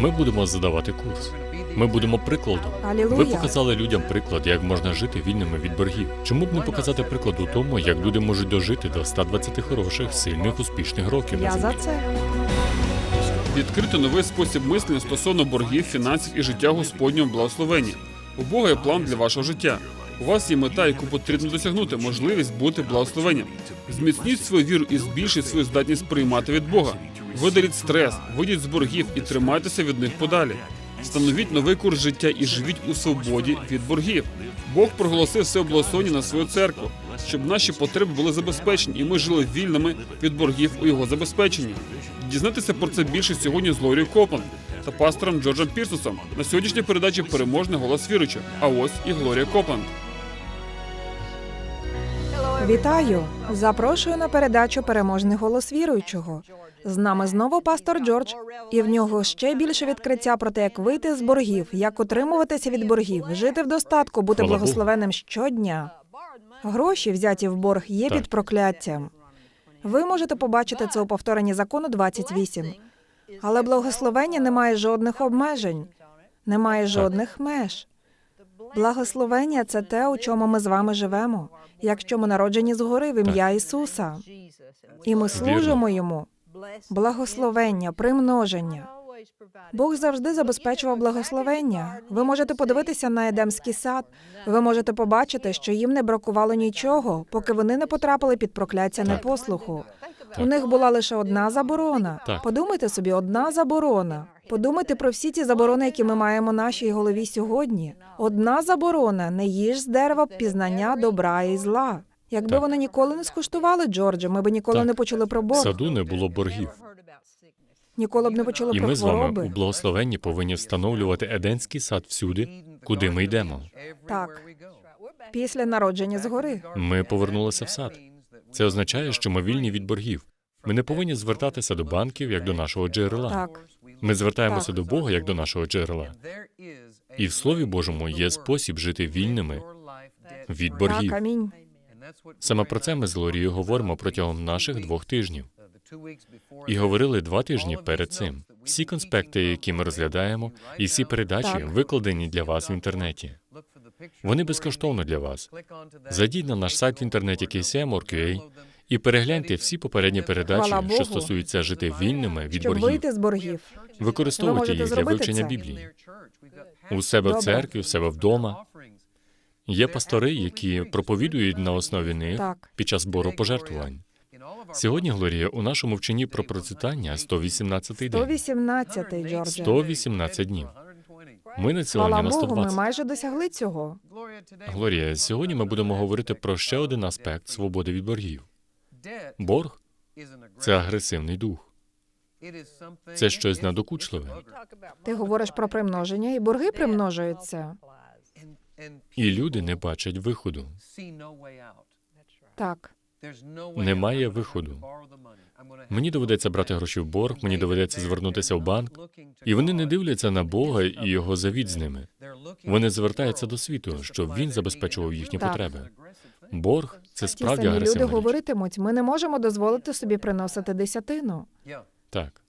Ми будемо задавати курс. Ми будемо прикладом. Ви показали людям приклад, як можна жити вільними від боргів. Чому б не показати приклад у тому, як люди можуть дожити до 120 хороших, сильних, успішних років Я за це. Відкрито новий спосіб мислення стосовно боргів, фінансів і життя Господнього благословення. У Бога є план для вашого життя. У вас є мета, яку потрібно досягнути, можливість бути благословенням. Зміцніть свою віру і збільшіть свою здатність приймати від Бога. Видаліть стрес, вийдіть з боргів і тримайтеся від них подалі. Встановіть новий курс життя і живіть у свободі від боргів. Бог проголосив все благословення на свою церкву, щоб наші потреби були забезпечені, і ми жили вільними від боргів у його забезпеченні. Дізнатися про це більше сьогодні з Лорією Копланд та пастором Джорджем Пірсусом. На сьогоднішній передачі переможний голос віруюча. А ось і Глорія Копланд. Вітаю! Запрошую на передачу Переможний голос віруючого. З нами знову пастор Джордж, і в нього ще більше відкриття про те, як вийти з боргів, як утримуватися від боргів, жити в достатку, бути Хвала благословенним щодня. Гроші, взяті в борг, є Так. під прокляттям. Ви можете побачити це у повторенні закону 28. Але благословення не має жодних обмежень, немає жодних меж. Благословення це те, у чому ми з вами живемо, якщо ми народжені згори в ім'я Ісуса, і ми служимо йому. Благословення, примноження. Бог завжди забезпечував благословення. Ви можете подивитися на Едемський сад. Ви можете побачити, що їм не бракувало нічого, поки вони не потрапили під прокляття непослуху. У них була лише одна заборона. Так. Подумайте собі, одна заборона. Подумайте про всі ті заборони, які ми маємо нашій голові сьогодні. Одна заборона не їж з дерева пізнання добра і зла. Якби Так. вони ніколи не скуштували Джорджа, ми б ніколи Так. не почули про В саду не було боргів. Ніколи б не почули І про ми з вами у благословенні повинні встановлювати Еденський сад всюди, куди ми йдемо. Так, після народження згори. Ми повернулися в сад. Це означає, що ми вільні від боргів. Ми не повинні звертатися до банків як до нашого джерела. Так, Ми звертаємося Так. до Бога як до нашого джерела. І в Слові Божому є спосіб жити вільними від так, боргів. амінь. Саме про це ми з Лорією говоримо протягом наших двох тижнів. І говорили два тижні перед цим. Всі конспекти, які ми розглядаємо, і всі передачі Так. викладені для вас в інтернеті. Вони безкоштовно для вас. Зайдіть на наш сайт в інтернеті KCM.org.ua і перегляньте всі попередні передачі, Хвала Богу. що стосуються жити вільними від Щоб боргів. вийти з боргів. Використовуйте їх для зробити вивчення це. Біблії. У себе в Добре. церкві, у себе вдома. Є пастори, які проповідують на основі них Так. під час збору пожертвувань. Сьогодні, Глорія, у нашому вченні про процвітання 118-й день. 118-й, Джордже. 118 днів. Ми націлені Слава на Богу, ми 120. майже досягли цього. Глорія, сьогодні ми будемо говорити про ще один аспект свободи від боргів. Борг це агресивний дух. Це щось надокучливе. Ти говориш про примноження, і борги примножуються. І люди не бачать виходу. Так. Немає виходу. Мені доведеться брати гроші в борг, мені доведеться звернутися в банк. І вони не дивляться на Бога і його завіт з ними. Вони звертаються до світу, щоб він забезпечував їхні Так. потреби. Борг це Ті справді самі люди агресивна річ. говоритимуть, ми не можемо дозволити собі приносити десятину. Так,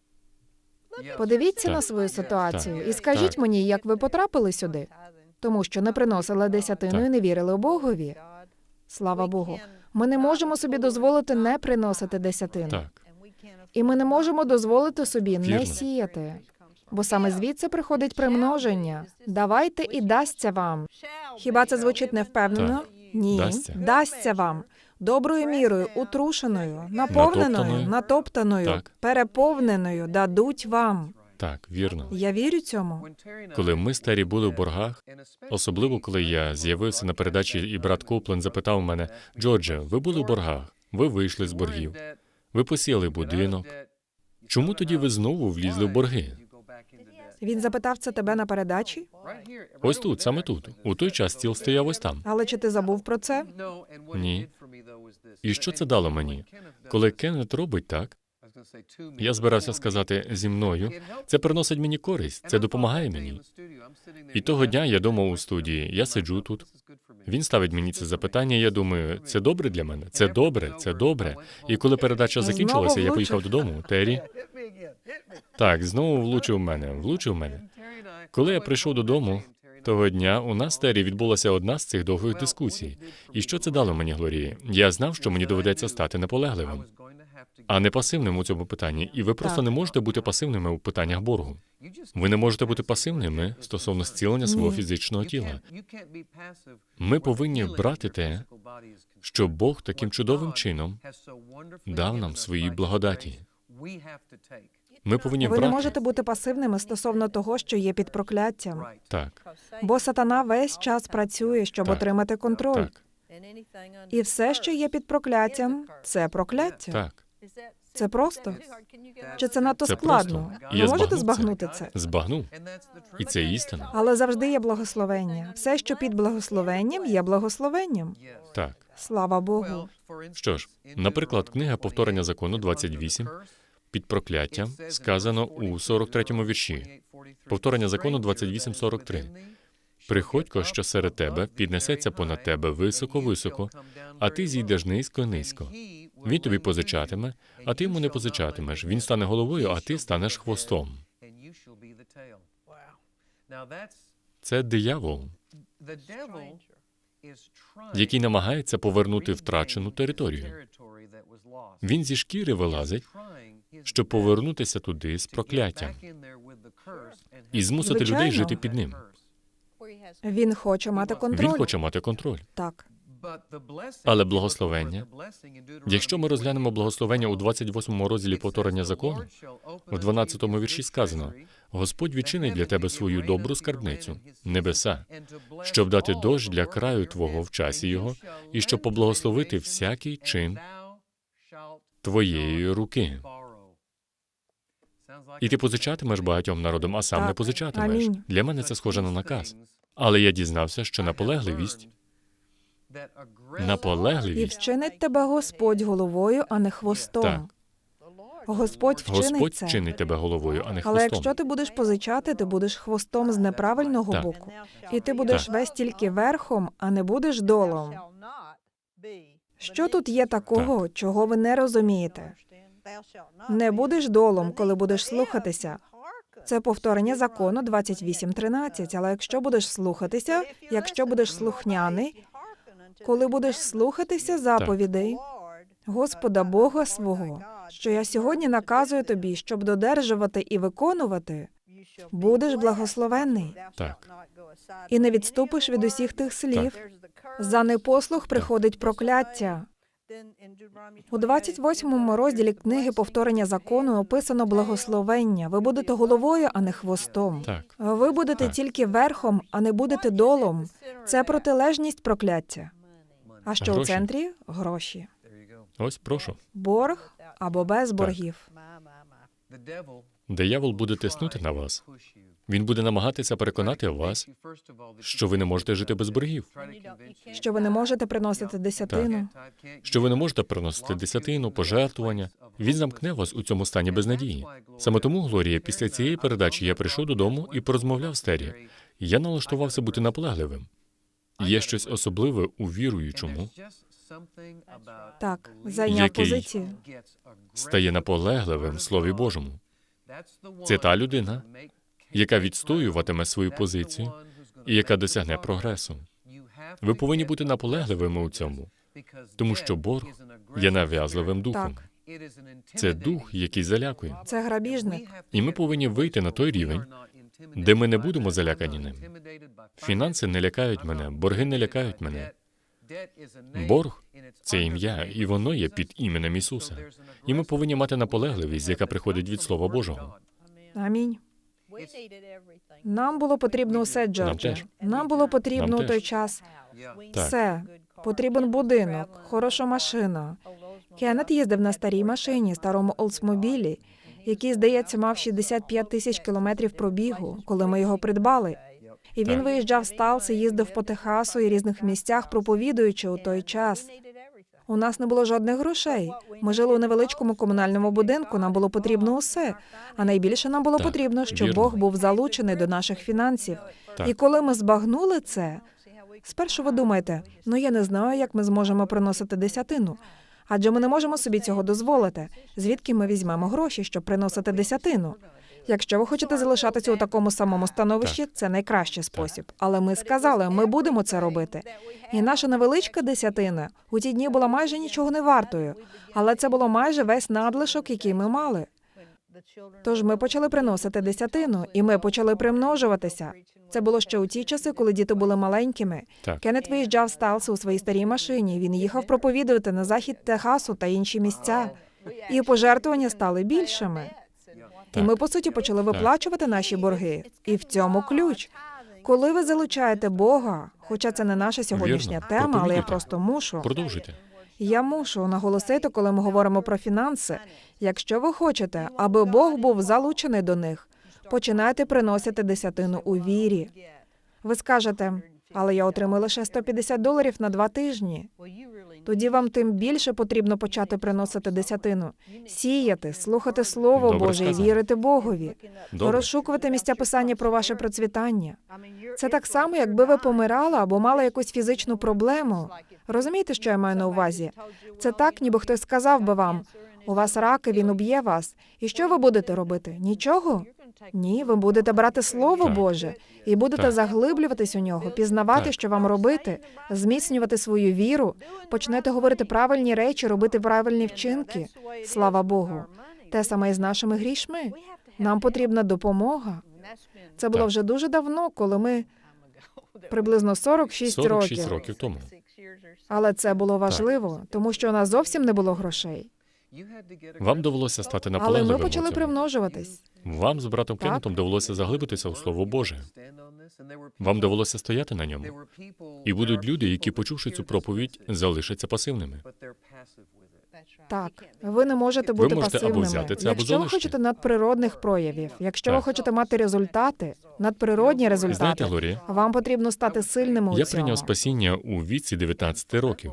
Подивіться Так. на свою ситуацію Так. і скажіть Так. мені, як ви потрапили сюди, тому що не приносили десятину Так. і не вірили Богові. Слава Богу. Ми не можемо собі дозволити не приносити десятину. так. І ми не можемо дозволити собі не сіяти. Бо саме звідси приходить примноження. Давайте і дасться вам. Хіба це звучить невпевнено? Так. Ні. Дасться. Дасться вам. Доброю мірою, утрушеною, наповненою, Натоптаною. натоптаною, Так. переповненою дадуть вам. Так, вірно. Я вірю цьому. Коли ми старі були в боргах, особливо коли я з'явився на передачі, і брат Коплен запитав мене: Джордже, ви були в боргах, ви вийшли з боргів, ви посіяли будинок. Чому тоді ви знову влізли в борги? Він запитав це тебе на передачі, Ось тут, саме тут. У той час стіл стояв ось там. але чи ти забув про це? Ні. І що це дало мені? Коли Кеннет робить так, я збирався сказати зі мною, це приносить мені користь, це допомагає мені. І того дня я дома у студії, я сиджу тут. Він ставить мені це запитання. Я думаю, це добре для мене. Це добре, це добре. І коли передача закінчилася, я поїхав додому. Террі, Так, знову влучив мене, влучив мене. Коли я прийшов додому того дня, у нас Террі відбулася одна з цих довгих дискусій. І що це дало мені, Глорії? Я знав, що мені доведеться стати наполегливим, а не пасивним у цьому питанні. І ви просто Так. не можете бути пасивними у питаннях боргу. Ви не можете бути пасивними стосовно зцілення свого фізичного тіла. Ми повинні брати те, що Бог таким чудовим чином дав нам свої благодаті. Ми повинні Ви не можете бути пасивними стосовно того, що є під прокляттям. так, Бо сатана весь час працює, щоб Так. отримати контроль. так, І все, що є під прокляттям, це прокляття. так. Це просто. Чи це надто Це складно? просто. Ви можете збагнути це? Збагнув. І це істина. Але завжди є благословення. Все, що під благословенням, є благословенням. Так. Слава Богу. Що ж, наприклад, книга повторення закону 28 під прокляттям сказано у 43-му вірші. Повторення закону 28.43. Приходько, що серед тебе піднесеться понад тебе високо-високо, а ти зійдеш низько-низько. Він тобі позичатиме, а ти йому не позичатимеш. Він стане головою, а ти станеш хвостом. Це диявол, який намагається повернути втрачену територію. Він зі шкіри вилазить, щоб повернутися туди з прокляттям і змусити людей жити під ним. Він хоче мати контроль. Він хоче мати контроль. Так. Але благословення, Якщо ми розглянемо благословення у 28-му розділі повторення закону, у 12 вірші сказано: Господь відчинить для тебе свою добру скарбницю, небеса, щоб дати дощ для краю твого в часі його, і щоб поблагословити всякий чин твоєї руки. І ти позичатимеш багатьом народам, а сам не позичатимеш. Для мене це схоже на наказ. Але я дізнався, що наполегливість, І вчинить тебе Господь головою, а не хвостом. Так. Господь вчинить Господь це. чинить тебе головою, а не Але якщо ти будеш позичати, ти будеш хвостом з неправильного Так. боку. І ти будеш Так. весь тільки верхом, а не будеш долом. Що тут є такого, чого ви не розумієте? Не будеш долом, коли будеш слухатися. Це повторення закону 28.13. Але якщо будеш слухатися, якщо будеш слухняний, коли будеш слухатися заповідей Господа Бога свого, що я сьогодні наказую тобі, щоб додержувати і виконувати, будеш благословенний Так. і не відступиш від усіх тих слів. За непослух приходить прокляття. У 28 розділі книги повторення закону описано благословення. Ви будете головою, а не хвостом. Так. Ви будете Так. тільки верхом, а не будете долом. Це протилежність прокляття. А що у Гроші. центрі гроші, Ось прошу. борг або без боргів. Диявол буде тиснути на вас. Він буде намагатися переконати вас, що ви не можете жити без боргів, Що ви не можете приносити десятину. що ви не можете приносити десятину, пожертвування. Він замкне вас у цьому стані безнадії. Саме тому, Глорія, після цієї передачі я прийшов додому і порозмовляв з Террі. Я налаштувався бути наполегливим. Є щось особливе у віруючому, Так, зайняв Який позицію. стає наполегливим в Слові Божому. Це та людина, яка відстоюватиме свою позицію і яка досягне прогресу. Ви повинні бути наполегливими у цьому, тому що борг є нав'язливим духом. Так. Це дух, який залякує. Це грабіжник. І ми повинні вийти на той рівень, де ми не будемо залякані ним. Фінанси не лякають мене, борги не лякають мене. Борг це ім'я, і воно є під іменем Ісуса. І ми повинні мати наполегливість, яка приходить від Слова Божого. Амінь. Нам було потрібно усе, Джордже. Нам було потрібно Нам у той час Так. все. Потрібен будинок, хороша машина. Кеннет їздив на старій машині, старому Олдсмобілі, який, здається, мав 65 тисяч кілометрів пробігу, коли ми його придбали. І він Так. виїжджав з Талси, їздив по Техасу і різних місцях, проповідуючи у той час. У нас не було жодних грошей. Ми жили у невеличкому комунальному будинку. Нам було потрібно усе. А найбільше нам було Так, потрібно, щоб вірно. Бог був залучений до наших фінансів. Так. І коли ми збагнули це, спершу ви думаєте, ну я не знаю, як ми зможемо приносити десятину. Адже ми не можемо собі цього дозволити. Звідки ми візьмемо гроші, щоб приносити десятину? Якщо ви хочете залишатися у такому самому становищі, це найкращий спосіб. Але ми сказали, ми будемо це робити. І наша невеличка десятина у ті дні була майже нічого не вартою, але це було майже весь надлишок, який ми мали. Тож ми почали приносити десятину, і ми почали примножуватися. Це було ще у ті часи, коли діти були маленькими. Так. Кеннет виїжджав з Талси у своїй старій машині. Він їхав проповідувати на захід Техасу та інші місця. І пожертвування стали більшими. І ми, по суті, почали виплачувати наші борги. І в цьому ключ. Коли ви залучаєте Бога, хоча це не наша сьогоднішня Вірно. тема, але я просто мушу. Продовжуйте. Я мушу наголосити, коли ми говоримо про фінанси. Якщо ви хочете, аби Бог був залучений до них, починайте приносити десятину у вірі. Ви скажете, але я отримаю лише 150 доларів на два тижні. Тоді вам тим більше потрібно почати приносити десятину, сіяти, слухати Слово Добре Боже і вірити Богові, Добре. розшукувати місця писання про ваше процвітання. Це так само, якби ви помирали або мали якусь фізичну проблему. Розумієте, що я маю на увазі? Це так, ніби хтось сказав би вам: у вас рак, і він уб'є вас. І що ви будете робити? Нічого? Ні, ви будете брати Слово Так. Боже і будете Так. заглиблюватись у нього, пізнавати, Так. що вам робити, зміцнювати свою віру, почнете говорити правильні речі, робити правильні вчинки. Слава Богу. Те саме і з нашими грішми. Нам потрібна допомога. Це було Так. вже дуже давно, коли ми приблизно 46, 46 років. років тому. Але це було важливо, тому що у нас зовсім не було грошей. Вам довелося стати Але ми почали цьому. примножуватись. Вам з братом Так. Кеннетом довелося заглибитися у Слово Боже. Вам довелося стояти на ньому. І будуть люди, які, почувши цю проповідь, залишаться пасивними. Так, ви не можете Ви бути можете або взяти це, або якщо ви хочете надприродних проявів, якщо ви хочете мати результати, надприродні Знаєте, результати, Глорія, вам потрібно стати сильними у я цьому. прийняв спасіння у віці 19 років.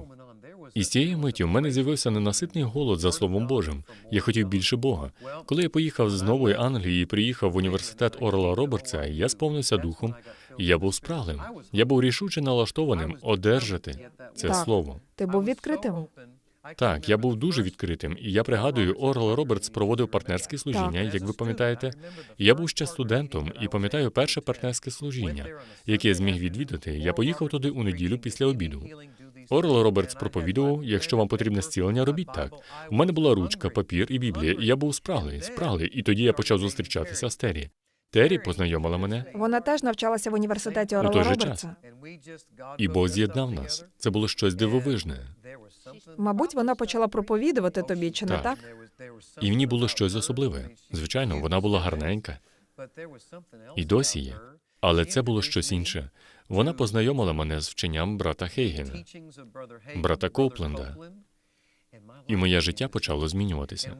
І з тієї миті в мене з'явився ненаситний голод за Словом Божим. Я хотів більше Бога. Коли я поїхав з Нової Англії і приїхав в університет Орла Робертса, я сповнився духом, і я був спраглим. Я був рішуче налаштованим одержати це Так. слово. Ти був відкритим. Так, я був дуже відкритим, і я пригадую, Орл Робертс проводив партнерське служіння, як ви пам'ятаєте. Я був ще студентом і пам'ятаю перше партнерське служіння, яке я зміг відвідати. Я поїхав туди у неділю після обіду. Орл Робертс проповідував, якщо вам потрібне зцілення, робіть так. У мене була ручка, папір і біблія, і я був спраглий, спраглий. І тоді я почав зустрічатися з Террі. Террі познайомила мене, Вона теж навчалася в університеті У Орла той же Робертса. і Бог з'єднав нас. Це було щось дивовижне. Мабуть, вона почала проповідувати тобі, чи не Так. так? І в ній було щось особливе. Звичайно, вона була гарненька, І досі є. але це було щось інше. Вона познайомила мене з вченням брата Хейгена. брата Копленда. і моє життя почало змінюватися.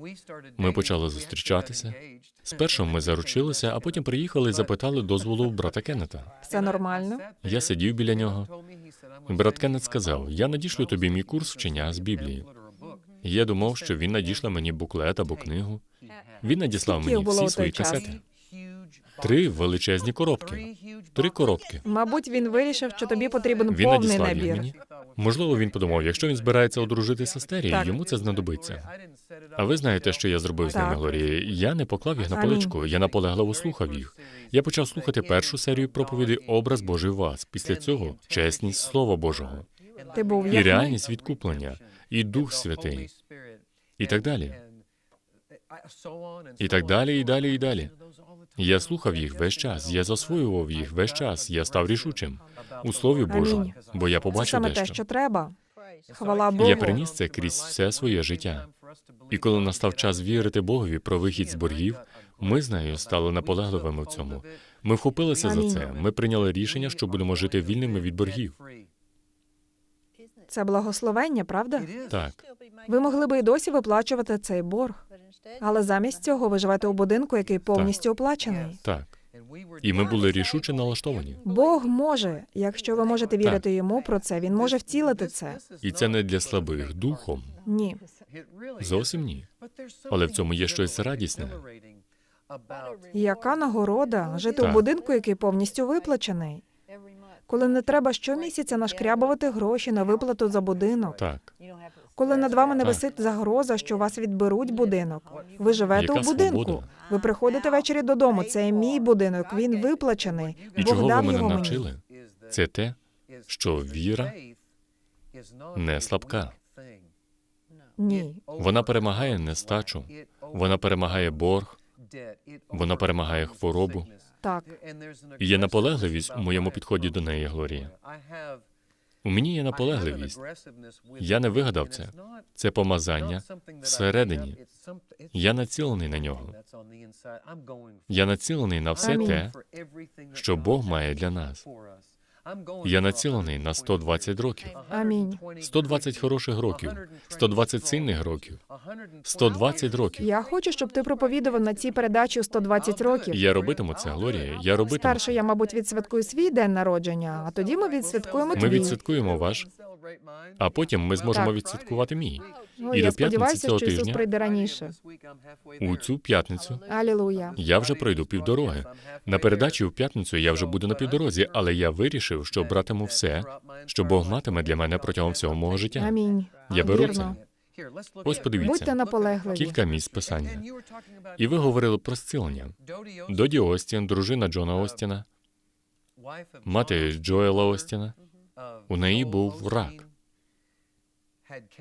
Ми почали зустрічатися. Спершу ми заручилися, а потім приїхали і запитали дозволу у брата Кеннета. Все нормально? Я сидів біля нього. Брат Кеннет сказав: Я надішлю тобі мій курс вчення з Біблії. Я думав, що він надішле мені буклет або книгу. Він надіслав мені всі свої касети. Три величезні коробки. Три коробки. Мабуть, він вирішив, що тобі потрібен Він повний надіслав їх набір. мені. Можливо, він подумав, якщо він збирається Террі, Так. йому це знадобиться. А ви знаєте, що я зробив з ними, Так. Глорія? Я не поклав їх на Амінь. поличку, я наполегливо слухав їх. Я почав слухати першу серію проповідей Образ Божий в вас. Після цього чесність Слова Божого, Ти був і як ми. реальність відкуплення, і Дух Святий, і так далі. І так далі, і далі, і далі. Я слухав їх весь час, я засвоював їх весь час, я став рішучим у Слові Божому, бо я Це побачив саме те, що треба. Хвала Богу. Я приніс це крізь все своє життя. І коли настав час вірити Богові про вихід з боргів, ми з нею стали наполегливими в цьому. Ми вхопилися за це. Ми прийняли рішення, що будемо жити вільними від боргів. Це благословення, правда? Так, Ви могли би і досі виплачувати цей борг, але замість цього ви живете у будинку, який повністю оплачений. так. І ми були рішуче налаштовані. Бог може, якщо ви можете вірити йому про це, він може втілити це. І це не для слабих духом. Ні. Зовсім ні. Але в цьому є щось радісне. Яка нагорода жити у будинку, який повністю виплачений, коли не треба щомісяця нашкрябувати гроші на виплату за будинок. Так. Коли над вами не висить загроза, що вас відберуть будинок. Ви живете Яка у будинку. свобода? Ви приходите ввечері додому. Це мій будинок. Він виплачений. І Бог чого ви дав мене його мені. навчили? Це те, що віра не слабка. Ні. Вона перемагає нестачу, вона перемагає борг, вона перемагає хворобу. Так. І є наполегливість у моєму підході до неї, Глорія. У мені є наполегливість. Я не вигадав це. Це помазання всередині. Я націлений на нього. Я націлений на все те, що Бог має для нас. Я націлений на 120 років. Амінь. 120 хороших років, 120 сильних років, 120 років. Я хочу, щоб ти проповідував на цій передачі у 120 років. Я робитиму це, Глорія. Я робитиму. Спершу я, мабуть, відсвяткую свій день народження, а тоді ми відсвяткуємо Ми твій. відсвяткуємо ваш, а потім ми зможемо Так. відсвяткувати мій. Ну, і я до п'ятниці цього що Ісус тижня- прийде раніше. У цю п'ятницю Алілуя. я вже пройду півдороги. На передачі у п'ятницю я вже буду на півдорозі, але я вирішив, що братиму все, що Бог матиме для мене протягом всього мого життя. Амінь. Я беру Вірно. це. Ось Будьте подивіться, наполегливі. кілька місць писання. І ви говорили про зцілення. Доді Остін, дружина Джона Остіна, мати Джоела Остіна. У неї був рак.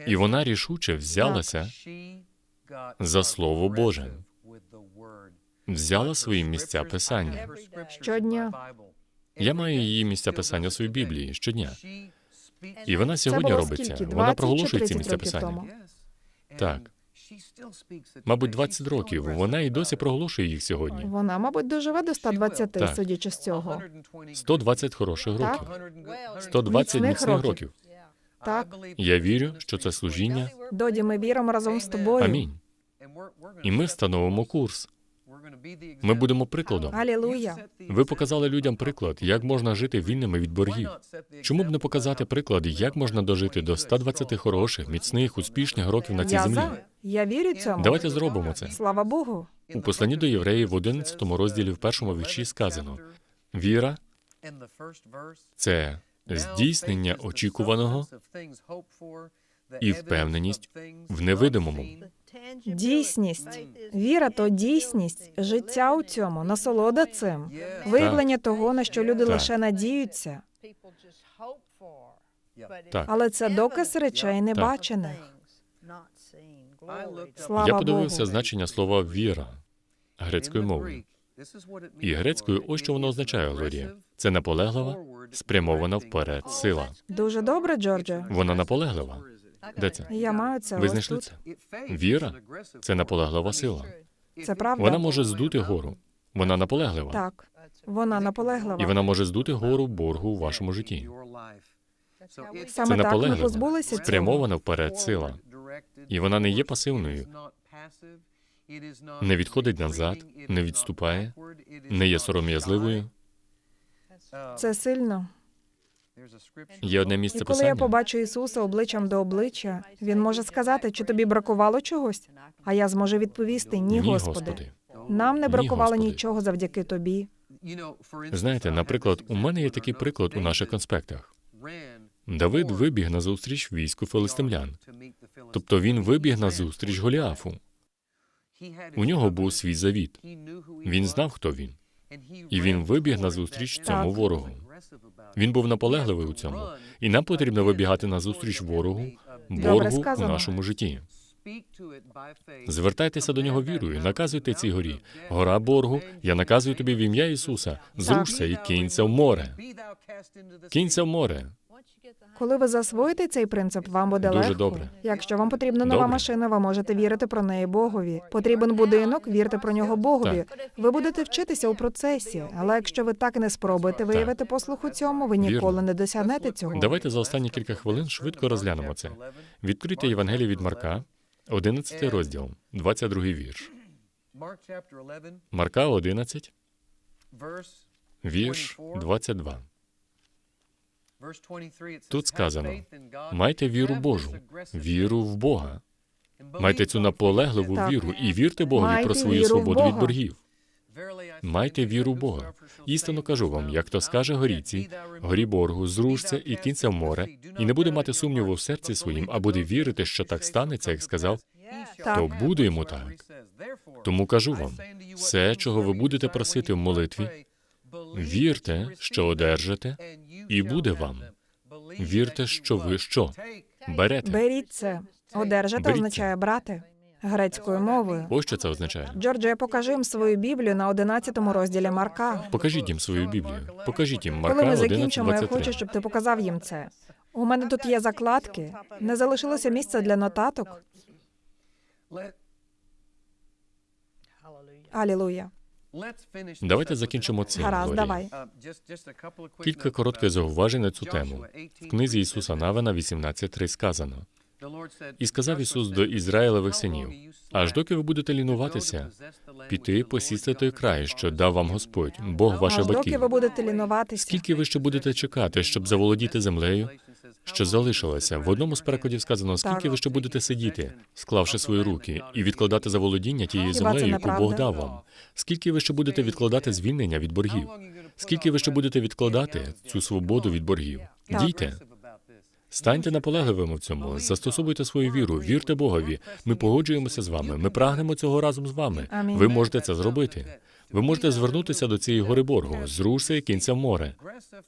І вона рішуче взялася за Слово Боже, взяла свої місця писання. Щодня. Я маю її місця писання у своїй Біблії щодня. І вона сьогодні було робить це. Вона проголошує ці місця писання. Так. Мабуть, 20 років. Вона і досі проголошує їх сьогодні. Вона, мабуть, доживе до 120, Так. судячи з цього. 120 хороших Так. років. 120 Міцних міцних років. років. Так, Я вірю, що це служіння. Доді, ми віримо разом з тобою. Амінь. І ми встановимо курс. Ми будемо прикладом. Алілуя. Ви показали людям приклад, як можна жити вільними від боргів. Чому б не показати приклад, як можна дожити до 120 хороших, міцних, успішних років на цій Я землі? за. Я вірю цьому. Давайте зробимо це. Слава Богу. У посланні до євреїв в 11 розділі в першому вірші сказано: віра це здійснення очікуваного і впевненість в невидимому. Дійсність. Віра то дійсність. Життя у цьому, насолода цим. Виявлення того, на що люди Так. лише надіються. Так. Але це доказ речей небачених. Я подивився значення слова віра грецькою мовою. І грецькою ось що воно означає, Глорія. Це наполеглива, спрямована вперед сила. Дуже добре, Джордже. Вона наполеглива. Де це? Я маю це Ви знайшли це? Віра це наполеглива сила. Це правда. Вона може здути гору. Вона наполеглива. Так. Вона наполеглива. І вона може здути гору боргу у вашому житті. Саме Це так ми наполеглива, позбулися спрямована вперед сила. І вона не є пасивною, не відходить назад, не відступає, не є сором'язливою. Це сильно. Є одне І місце коли я побачу Ісуса обличчям до обличчя, він може сказати, чи тобі бракувало чогось? А я зможу відповісти ні, Господи. Господи. Нам не Ні, бракувало Господи. нічого завдяки тобі. Знаєте, наприклад, у мене є такий приклад у наших конспектах. Давид вибіг на зустріч війську филистимлян. Тобто він вибіг на зустріч Голіафу. У нього був свій завіт. Він знав, хто він. І він вибіг на зустріч цьому ворогу. Він був наполегливий у цьому. І нам потрібно вибігати на зустріч ворогу, боргу у нашому житті. Звертайтеся до нього вірою, наказуйте цій горі. Гора боргу, я наказую тобі в ім'я Ісуса. Зрушся і кинься в море. Кинься в море. Коли ви засвоїте цей принцип, вам буде Дуже легко. добре. Якщо вам потрібна нова Добре. машина, ви можете вірити про неї Богові. Потрібен будинок, вірте про нього Богові. Ви будете вчитися у процесі, але якщо ви так і не спробуєте виявити послух у цьому, ви ніколи Вірно. не досягнете цього. Давайте за останні кілька хвилин швидко розглянемо це. Відкрийте Євангеліє від Марка, 11 розділ, 22 вірш. Марка 11, вірш 22. Тут сказано, Майте віру Божу, віру в Бога. Майте цю наполегливу Так. віру і вірте Богові про свою свободу від боргів. Майте віру в Бога. Істинно кажу вам, як то скаже горіці, горі боргу, зрушся і кінця в море, і не буде мати сумніву в серці своїм, а буде вірити, що так станеться, як сказав, Так. то буде йому так. Тому кажу вам, все, чого ви будете просити в молитві, вірте, що одержите, і буде вам. Вірте, що ви що? Берете. Беріть це. Одержати Беріть означає брати грецькою мовою. Ось що це означає. Джордже, покажи їм свою Біблію на 11 розділі Марка. Покажіть їм свою Біблію. Покажіть їм Коли Марка ми закінчимо, я хочу, щоб ти показав їм це. У мене тут є закладки. Не залишилося місця для нотаток. Алілуя. Давайте закінчимо цим. Гаразд, давай. Кілька коротких зауважень на цю тему. В книзі Ісуса Навина 18.3 сказано. І сказав Ісус до Ізраїлевих синів, аж доки ви будете лінуватися, піти посісти той край, що дав вам Господь, Бог ваших Аж доки ви будете лінуватися. Скільки ви ще будете чекати, щоб заволодіти землею, що залишилося? В одному з перекладів сказано, скільки ви ще будете сидіти, склавши свої руки, і відкладати заволодіння тією землею, яку? Бог дав вам. Скільки ви ще будете відкладати звільнення від боргів? Скільки ви ще будете відкладати цю свободу від боргів? Дійте. Станьте наполегливими в цьому, застосовуйте свою віру, вірте Богові. Ми погоджуємося з вами. Ми прагнемо цього разом з вами. Ви можете це зробити. Ви можете звернутися до цієї гори боргу, зрушся і кінця в море.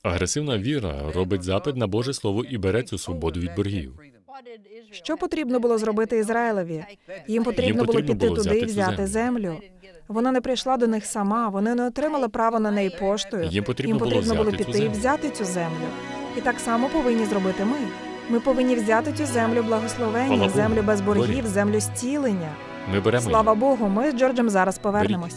Агресивна віра робить запит на Боже Слово і бере цю свободу від боргів. Що потрібно було зробити Ізраїлеві? Їм потрібно Їм було піти було туди і взяти землю. Вона не прийшла до них сама, вони не отримали право на неї поштою. Їм потрібно було потрібно було цю піти і взяти цю землю. І так само повинні зробити ми. Ми повинні взяти цю землю благословення, землю без боргів, землю зцілення. Ми беремо. Слава Богу, ми з Джорджем зараз повернемось.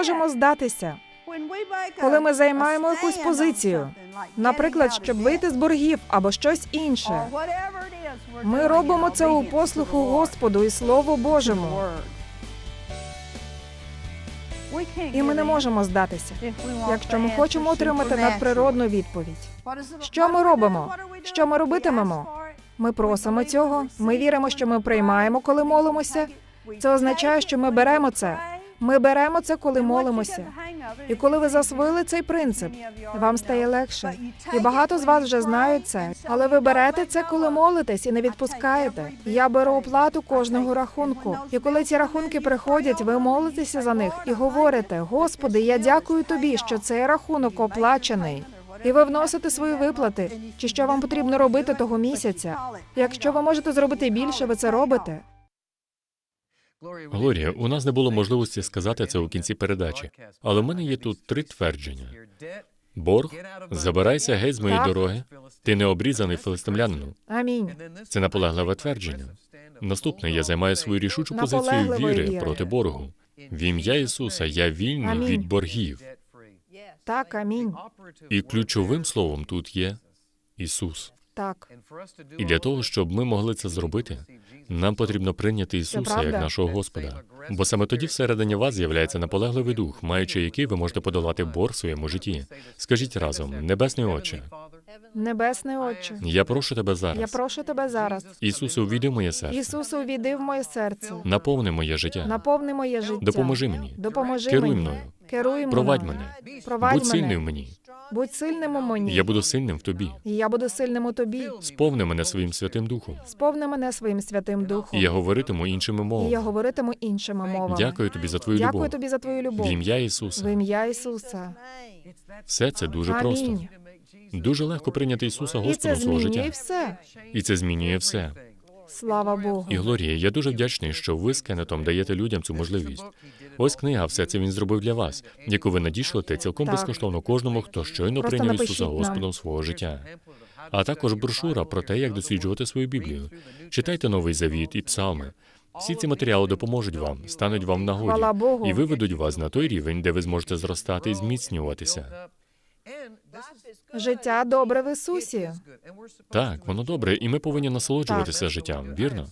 Можемо здатися. коли ми займаємо якусь позицію, Наприклад, щоб вийти з боргів або щось інше. Ми робимо це у послуху Господу і Слову Божому. І ми не можемо здатися, якщо ми хочемо отримати надприродну відповідь. Що ми робимо? Що ми робитимемо? Ми просимо цього. Ми віримо, що ми приймаємо, коли молимося. Це означає, що ми беремо це. Ми беремо це, коли молимося. І коли ви засвоїли цей принцип, вам стає легше. І багато з вас вже знають це, але ви берете це, коли молитесь, і не відпускаєте. Я беру оплату кожного рахунку. І коли ці рахунки приходять, ви молитеся за них і говорите: Господи, я дякую тобі, що цей рахунок оплачений. І ви вносите свої виплати, чи що вам потрібно робити того місяця. Якщо ви можете зробити більше, ви це робите. Глорія, у нас не було можливості сказати це у кінці передачі, але в мене є тут три твердження. Борг, забирайся геть з моєї дороги. Ти не обрізаний филистимлянину. Амінь. Це наполегливе твердження. Наступне, я займаю свою рішучу позицію віри віри. проти боргу. В ім'я Ісуса я вільний Амінь. від боргів. Так, амінь. І ключовим словом тут є Ісус. Так. І для того, щоб ми могли це зробити, нам потрібно прийняти Ісуса як нашого Господа. Бо саме тоді всередині вас з'являється наполегливий дух, маючи який ви можете подолати борг в своєму житті. Скажіть разом, Небесний Отче, Небесний Отче, я прошу тебе зараз. я прошу тебе зараз. Ісусе, увійди в моє серце, Ісусе, увійди в моє серце. наповни моє життя. Наповни моє життя. Допоможи мені. Допоможи Керуй мені. мною. Керуй мною. Провадь мене. Провадь Будь сильним в мені. Будь сильним у мені. Я буду сильним в тобі. І я буду сильним у тобі. Сповни мене своїм святим духом. Сповни мене своїм святим духом. І я говоритиму іншими І я говоритиму іншими мовами. Дякую тобі за твою любов. Дякую тобі за твою любов. В ім'я В ім'я Ісуса. Все це дуже просто. Дуже легко прийняти Ісуса І це свого змінює життя. все. І це змінює все. Слава Богу. І Глорія, я дуже вдячний, що ви з Кеннетом даєте людям цю можливість. Ось книга, все це він зробив для вас, яку ви надішлете цілком Так. безкоштовно кожному, хто щойно Просто прийняв Ісуса нам. Господом свого життя. а також брошура про те, як досліджувати свою Біблію. Читайте новий завіт і псалми. Всі ці матеріали допоможуть вам, стануть вам в нагоді і виведуть вас на той рівень, де ви зможете зростати і зміцнюватися. Життя добре в Ісусі. Так, воно добре, і ми повинні насолоджуватися життям, вірно?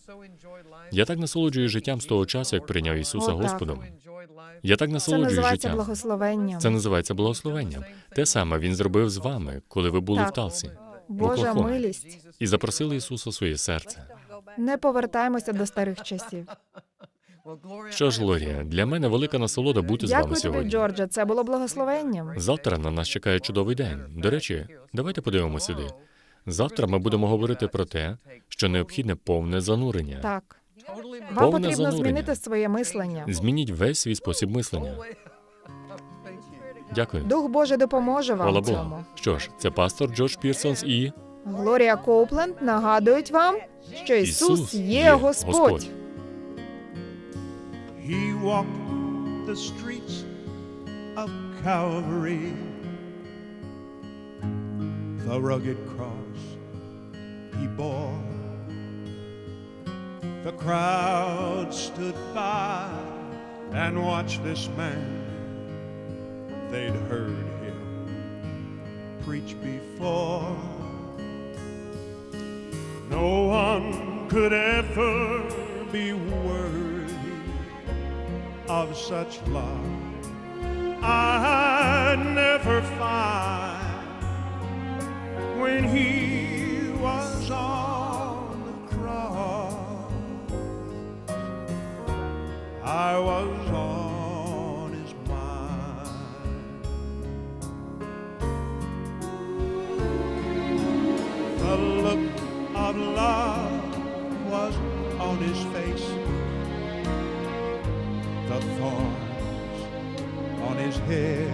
Я так насолоджую життям з того часу, як прийняв Ісуса О. Господом. Я так Це насолоджую називається життям. благословенням. Це називається благословенням. Те саме він зробив з вами, коли ви були Так. в Талсі, в Божа Оклахомі, милість. і запросили Ісуса в своє серце. Не повертаємося до старих часів. Що ж, Глорія, для мене велика насолода бути з вами Дякую тобі, сьогодні. Джордже. Це було благословенням. Завтра на нас чекає чудовий день. До речі, давайте подивимося сюди. Завтра ми будемо говорити про те, що необхідне повне занурення. Так. Вам Повне потрібно занурення. змінити своє мислення. Змініть весь свій спосіб мислення. Дякую. Дух Божий допоможе Хвала вам в Богу. Що ж, це пастор Джордж Пірсонс і Глорія Коупленд нагадують вам, що Ісус Ісус є є Господь. He walked the streets of Calvary, the rugged cross he bore. The crowd stood by and watched this man. They'd heard him preach before. No one could ever be worse of such love. I'd never find when he his head,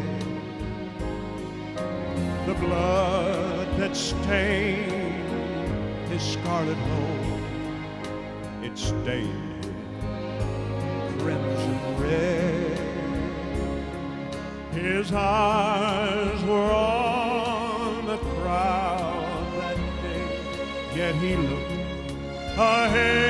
the blood that stained his scarlet robe, it stained crimson red. His eyes were on the crowd that day, yet he looked ahead